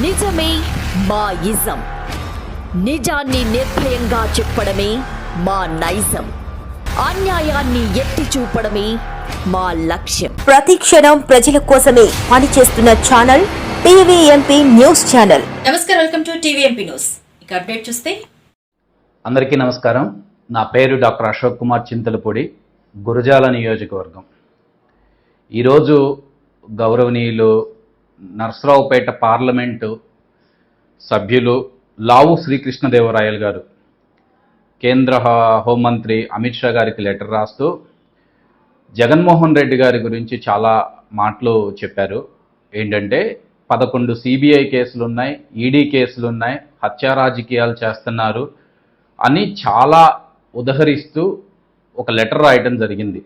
నిజమే మా ఇజం నిజాన్ని నిర్భయంగా చెప్పడమే మా నైజం. అన్యాయాన్ని ఎత్తి చూపడమే మా లక్ష్యం. ప్రతి క్షణం ప్రజల కోసమే పనిచేస్తున్న ఛానల్ టీవీఎంపీ న్యూస్ ఛానల్. నమస్కారం వెల్కమ్ టు టీవీఎంపీ న్యూస్. ఇక అప్డేట్ చూస్తే అందరికీ నమస్కారం. నా పేరు డాక్టర్ అశోక్ కుమార్ చింతలపూడి గురజాల నియోజకవర్గం. ఈరోజు గౌరవనీయులు నర్సరావుపేట పార్లమెంటు సభ్యులు లావు శ్రీకృష్ణదేవరాయలు గారు. కేంద్ర హోంమంత్రి అమిత్ షా గారికి లెటర్ రాస్తూ జగన్మోహన్ రెడ్డి గారి గురించి చాలా మాటలు చెప్పారు. ఏంటంటే పదకొండు సిబిఐ కేసులు ఉన్నాయి ఈడీ కేసులు ఉన్నాయి హత్యా రాజకీయాలు చేస్తున్నారు అని చాలా ఉదహరిస్తూ ఒక లెటర్ రాయటం జరిగింది.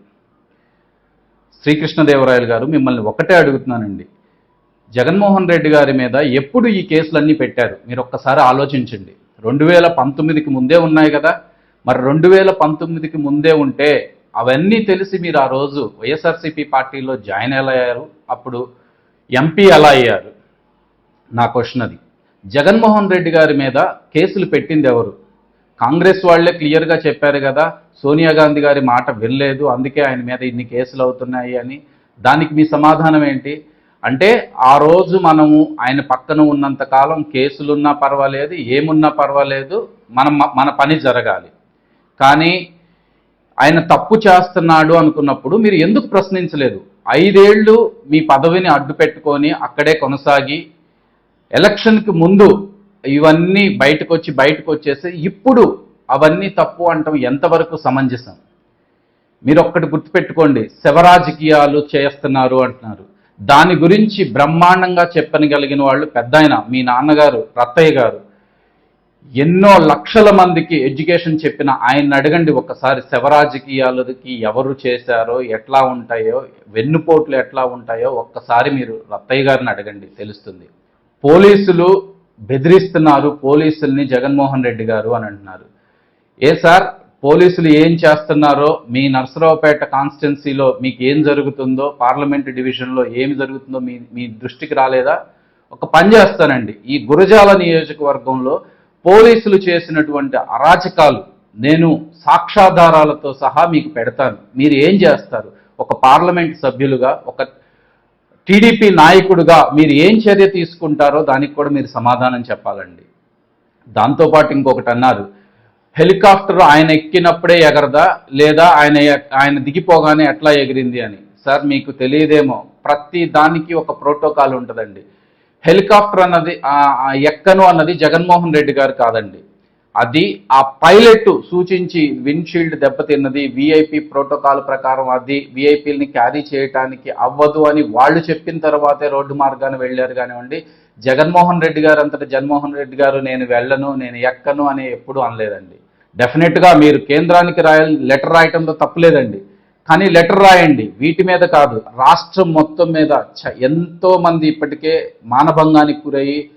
శ్రీకృష్ణదేవరాయలు గారు మిమ్మల్ని ఒకటే అడుగుతున్నానండి. జగన్మోహన్ రెడ్డి గారి మీద ఎప్పుడు ఈ కేసులన్నీ పెట్టారు? మీరు ఒక్కసారి ఆలోచించండి. రెండు వేల పంతొమ్మిదికి ముందే ఉన్నాయి కదా. మరి రెండు వేల పంతొమ్మిదికి ముందే ఉంటే అవన్నీ తెలిసి మీరు ఆ రోజు వైఎస్ఆర్సీపీ పార్టీలో జాయిన్ ఎలా అయ్యారు. అప్పుడు ఎంపీ ఎలా అయ్యారు? నా క్వశ్చన్ అది. జగన్మోహన్ రెడ్డి గారి మీద కేసులు పెట్టింది ఎవరు? కాంగ్రెస్ వాళ్ళే క్లియర్గా చెప్పారు కదా సోనియా గాంధీ గారి మాట వినలేదు అందుకే ఆయన మీద ఇన్ని కేసులు అవుతున్నాయి అని. దానికి మీ సమాధానం ఏంటి? అంటే ఆ రోజు మనము ఆయన పక్కన ఉన్నంతకాలం కేసులున్నా పర్వాలేదు ఏమున్నా పర్వాలేదు మనం మన పని జరగాలి. కానీ ఆయన తప్పు చేస్తున్నాడు అనుకున్నప్పుడు మీరు ఎందుకు ప్రశ్నించలేదు? ఐదేళ్ళు మీ పదవిని అడ్డు పెట్టుకొని అక్కడే కొనసాగి ఎలక్షన్కి ముందు ఇవన్నీ బయటకు వచ్చి బయటకు వచ్చేసి ఇప్పుడు అవన్నీ తప్పు అంటాం ఎంతవరకు సమంజసం? మీరు ఒక్కటి గుర్తుపెట్టుకోండి శవరాజకీయాలు చేస్తున్నారు అంటున్నారు. దాని గురించి బ్రహ్మాండంగా చెప్పనగలిగిన వాళ్ళు పెద్ద మీ నాన్నగారు రత్తయ్య గారు. ఎన్నో లక్షల మందికి ఎడ్యుకేషన్ చెప్పిన ఆయన అడగండి ఒక్కసారి శవరాజకీయాలకి ఎవరు చేశారో ఎట్లా ఉంటాయో వెన్నుపోట్లు ఎట్లా ఉంటాయో ఒక్కసారి మీరు రత్తయ్య గారిని అడగండి తెలుస్తుంది. పోలీసులు బెదిరిస్తున్నారు పోలీసుల్ని జగన్మోహన్ రెడ్డి గారు అని అంటున్నారు. ఏ సార్ పోలీసులు ఏం చేస్తున్నారో మీ నర్సరావుపేట కాన్స్టిట్యున్సీలో మీకు ఏం జరుగుతుందో పార్లమెంటు డివిజన్లో ఏమి జరుగుతుందో మీ మీ దృష్టికి రాలేదా? ఒక పని చేస్తానండి. ఈ గురజాల నియోజకవర్గంలో పోలీసులు చేసినటువంటి అరాచకాలు నేను సాక్ష్యాధారాలతో సహా మీకు పెడతాను. మీరు ఏం చేస్తారు? ఒక పార్లమెంట్ సభ్యులుగా ఒక టీడీపీ నాయకుడుగా మీరు ఏం చర్య తీసుకుంటారో దానికి కూడా మీరు సమాధానం చెప్పాలండి. దాంతోపాటు ఇంకొకటి అన్నారు. హెలికాప్టర్ ఆయన ఎక్కినప్పుడే ఎగరదా? లేదా ఆయన ఆయన దిగిపోగానే ఎట్లా ఎగిరింది అని? సార్ మీకు తెలియదేమో. ప్రతి దానికి ఒక ప్రోటోకాల్ ఉంటుందండి. హెలికాప్టర్ అన్నది ఎక్కను అన్నది జగన్మోహన్ రెడ్డి గారు కాదండి. అది ఆ పైలట్ సూచించి విండ్షీల్డ్ దెబ్బతిన్నది విఐపి ప్రోటోకాల్ ప్రకారం అది విఐపీలని క్యారీ చేయటానికి అవ్వదు అని వాళ్ళు చెప్పిన తర్వాతే రోడ్డు మార్గాన్ని వెళ్ళారు కానివ్వండి. జగన్మోహన్ రెడ్డి గారు అంతటా జగన్మోహన్ రెడ్డి గారు నేను వెళ్ళను నేను ఎక్కను అని ఎప్పుడు అనలేదండి. డెఫినెట్గా మీరు కేంద్రానికి రాయ లెటర్ రాయటంలో తప్పులేదండి కానీ లెటర్ రాయండి. వీటి మీద కాదు. రాష్ట్రం మొత్తం మీద చ- ఎంతో మంది ఇప్పటికే మానభంగానికి గురయ్యి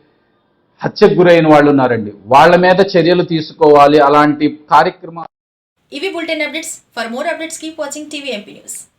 హత్యకు గురైన వాళ్ళు ఉన్నారండి. వాళ్ళ మీద చర్యలు తీసుకోవాలి. అలాంటి కార్యక్రమాలు ఇవి bulletin updates. For more updates keep watching TVMP news.